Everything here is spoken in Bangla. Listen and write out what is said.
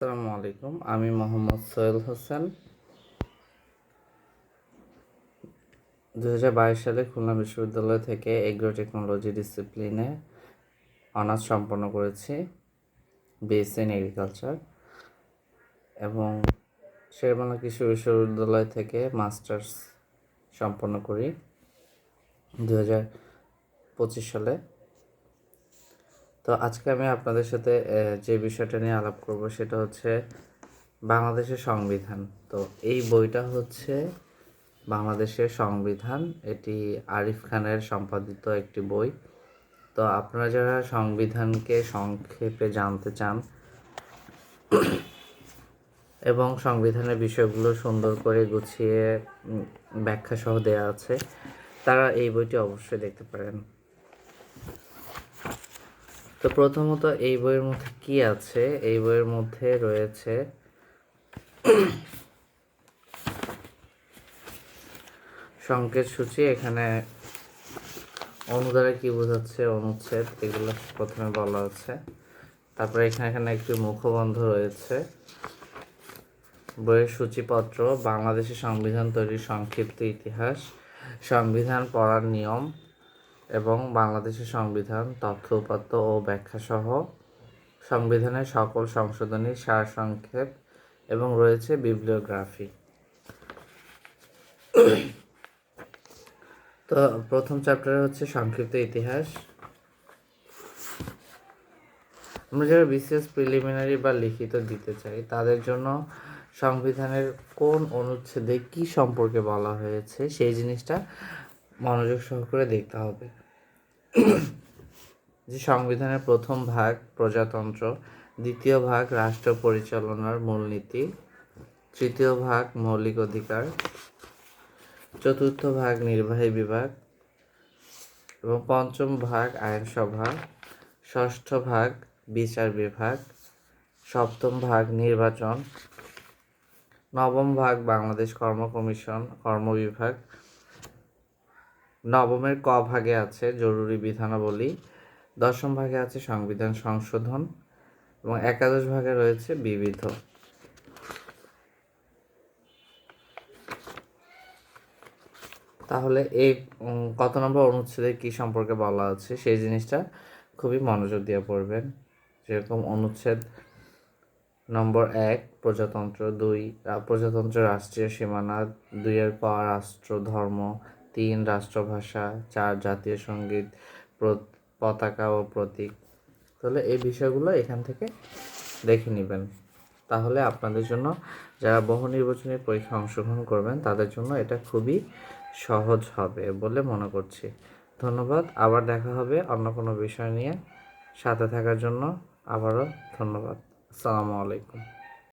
আসসালামু আলাইকুম। আমি মোহাম্মদ সোহেল হোসেন। দু হাজার বাইশ সালে খুলনা বিশ্ববিদ্যালয় থেকে এগ্রো টেকনোলজি ডিসিপ্লিনে অনার্স সম্পন্ন করেছি, বিএসসি ইন এগ্রিকালচার। এবং শেরবাংলা কৃষি বিশ্ববিদ্যালয় থেকে মাস্টার্স সম্পন্ন করি দু সালে। তো আজকে আমি আপনাদের সাথে যে বিষয়টা নিয়ে আলাপ করব সেটা হচ্ছে বাংলাদেশের সংবিধান। তো এই বইটা হচ্ছে বাংলাদেশের সংবিধান। এটি আরিফ খানের সম্পাদিত একটি বই। তো আপনারা যারা সংবিধানকে সংক্ষেপে জানতে চান এবং সংবিধানের বিষয়গুলো সুন্দর করে গুছিয়ে ব্যাখ্যা সহ দেওয়া আছে, তারা এই বইটি অবশ্যই দেখতে পারেন। তো প্রথমত এই বইয়ের মধ্যে কি আছে? এই বইয়ের মধ্যে রয়েছে সংকেত সূচি, এখানে অনুদারে কি বোঝাচ্ছে? অনুচ্ছেদ, এগুলো প্রথমে বলা আছে। তারপরে এখানে এখানে একটি মুখবন্ধ রয়েছে। বইয়ের সূচিপত্র বাংলাদেশের সংবিধান তৈরির সংক্ষিপ্ত ইতিহাস, সংবিধান পড়ার নিয়ম এবং বাংলাদেশের সংবিধান, তথ্য উপাত্ত ও ব্যাখ্যাসহ সংবিধানের সকল সংশোধনী, সারসংক্ষেপ এবং রয়েছে বিবলিওগ্রাফি। তো প্রথম চ্যাপ্টারে হচ্ছে সংক্ষিপ্ত ইতিহাস। আমরা যারা বিসিএস প্রিলিমিনারি বা লিখিত দিতে চাই, তাদের জন্য সংবিধানের কোন অনুচ্ছেদে কি সম্পর্কে বলা হয়েছে, সেই জিনিসটা মনোযোগ সহকারে দেখতে হবে। যে সংবিধানের প্রথম ভাগ প্রজাতন্ত্র, দ্বিতীয় ভাগ রাষ্ট্র পরিচালনার মূলনীতি, তৃতীয় ভাগ মৌলিক অধিকার, চতুর্থ ভাগ নির্বাহী বিভাগ এবং পঞ্চম ভাগ আইনসভা, ষষ্ঠ ভাগ বিচার বিভাগ, সপ্তম ভাগ নির্বাচন, নবম ভাগ বাংলাদেশ কর্ম কমিশন, কর্ম বিভাগ নবমের ক ভাগে আছে জরুরি বিধানাবলী, দশম ভাগে আছে সংবিধান সংশোধন এবং একাদশ ভাগে রয়েছে বিবিধ। তাহলে এই কত নম্বর অনুচ্ছেদে কি সম্পর্কে বলা আছে সেই জিনিসটা খুবই মনোযোগ দিয়ে পড়বেন। যেরকম অনুচ্ছেদ নম্বর এক, প্রজাতন্ত্র দুই প্রজাতন্ত্র রাষ্ট্রীয় সীমানা দুইয়ের পর রাষ্ট্র, ধর্ম তিন রাষ্ট্রভাষা, চার জাতীয় সংগীত পতাকা ও প্রতীক। তাহলে এই বিষয়গুলো এখান থেকে দেখে নেবেন। তাহলে আপনাদের জন্য যারা বহু নির্বাচনী পরীক্ষা অংশগ্রহণ করবেন, তাদের জন্য এটা খুবই সহজ হবে বলে মনে করছি। ধন্যবাদ। আবার দেখা হবে অন্য কোনো বিষয় নিয়ে। সাথে থাকার জন্য আবারও ধন্যবাদ। আসসালামু আলাইকুম।